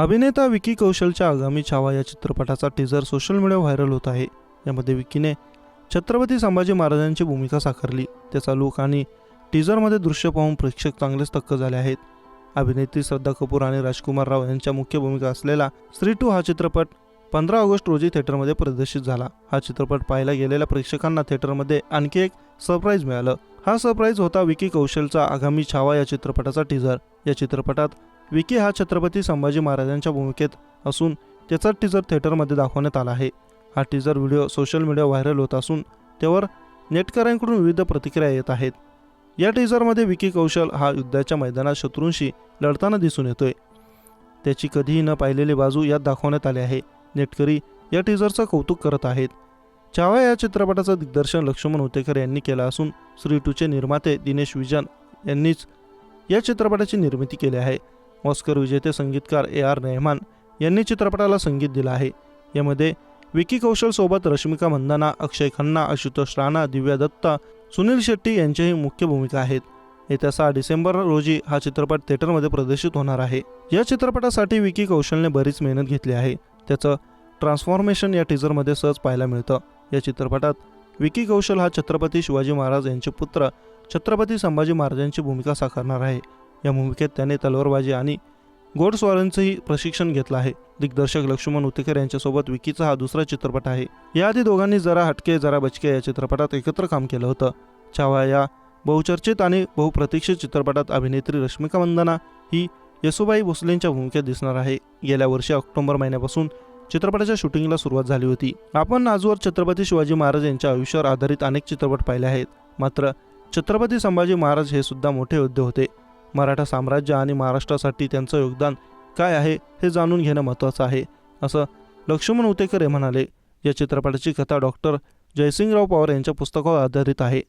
अभिनेता विकी कौशलच्या आगामी छावा या चित्रपटाचा टीझर सोशल मीडिया व्हायरल होत आहे. यामध्ये विकीने छत्रपती संभाजी महाराजांची भूमिका साकारली. त्याचा लुक आणि टीझरमध्ये दृश्य पाहून प्रेक्षक चांगलेच थक्क झाले आहेत. अभिनेत्री श्रद्धा कपूर आणि राजकुमार राव यांच्या मुख्य भूमिका असलेला श्री टू हा चित्रपट पंधरा ऑगस्ट रोजी थिएटरमध्ये प्रदर्शित झाला. हा चित्रपट पाहायला गेलेल्या प्रेक्षकांना थिएटरमध्ये आणखी एक सरप्राईज मिळालं. हा सरप्राईज होता विकी कौशलचा आगामी छावा या चित्रपटाचा टीझर या चित्रपटात विकी हा छत्रपती संभाजी महाराजांच्या भूमिकेत असून त्याचा टीझर थिएटरमध्ये दाखवण्यात आला आहे. हा teaser video social media viral होत असून त्यावर नेटकऱ्यांकडून विविध प्रतिक्रिया येत आहेत. या टीझरमध्ये विकी कौशल हा युद्धाच्या मैदानात शत्रूंशी लढताना दिसून येतोय. त्याची कधीही न पाहिलेली बाजू यात दाखवण्यात आली आहे. नेटकरी या टीझरचं कौतुक करत आहेत. छावा या चित्रपटाचं दिग्दर्शन लक्ष्मण होतेकर यांनी केलं असून श्री टूचे निर्माते दिनेश विजन यांनीच या चित्रपटाची निर्मिती केली आहे. ऑस्कर विजेते संगीतकार ए आर रेहमान यांनी चित्रपटाला संगीत दिलं आहे. यामध्ये विकी कौशलसोबत रश्मिका मंदाना अक्षय खन्ना आशुतोष राणा दिव्या दत्ता सुनील शेट्टी यांच्याही मुख्य भूमिका आहेत. येत्या सहा डिसेंबर रोजी हा चित्रपट थिएटरमध्ये प्रदर्शित होणार आहे. या चित्रपटासाठी विकी कौशलने बरीच मेहनत घेतली आहे. त्याचं ट्रान्सफॉर्मेशन या टीझरमध्ये सहज पाहायला मिळतं. या चित्रपटात विकी कौशल हा छत्रपती शिवाजी महाराज यांचे पुत्र छत्रपती संभाजी महाराजांची भूमिका साकारणार आहे. या भूमिकेत त्याने तलवारबाजी आणि घोडस्वारांचंही प्रशिक्षण घेतलं आहे. दिग्दर्शक लक्ष्मण उतेकर यांच्यासोबत विकीचा हा दुसरा चित्रपट आहे. याआधी दोघांनी जरा हटके जरा बचके या चित्रपटात एकत्र काम केलं होतं. छावा या बहुचर्चित आणि बहुप्रतीक्षित चित्रपटात अभिनेत्री रश्मिका वंदना ही यशोबाई भोसलेंच्या भूमिकेत दिसणार आहे. गेल्या वर्षी ऑक्टोबर महिन्यापासून चित्रपटाच्या शूटिंगला सुरुवात झाली होती. आपण आजवर छत्रपती शिवाजी महाराज यांच्या आयुष्यावर आधारित अनेक चित्रपट पाहिले आहेत. मात्र छत्रपती संभाजी महाराज हे सुद्धा मोठे योद्धे होते. मराठा साम्राज्य आणि महाराष्ट्रासाठी त्यांचं योगदान काय आहे हे जाणून घेणं महत्त्वाचं आहे असं लक्ष्मण उतेकर हे म्हणाले. या चित्रपटाची कथा डॉक्टर जयसिंगराव पवार यांच्या पुस्तकावर आधारित आहे.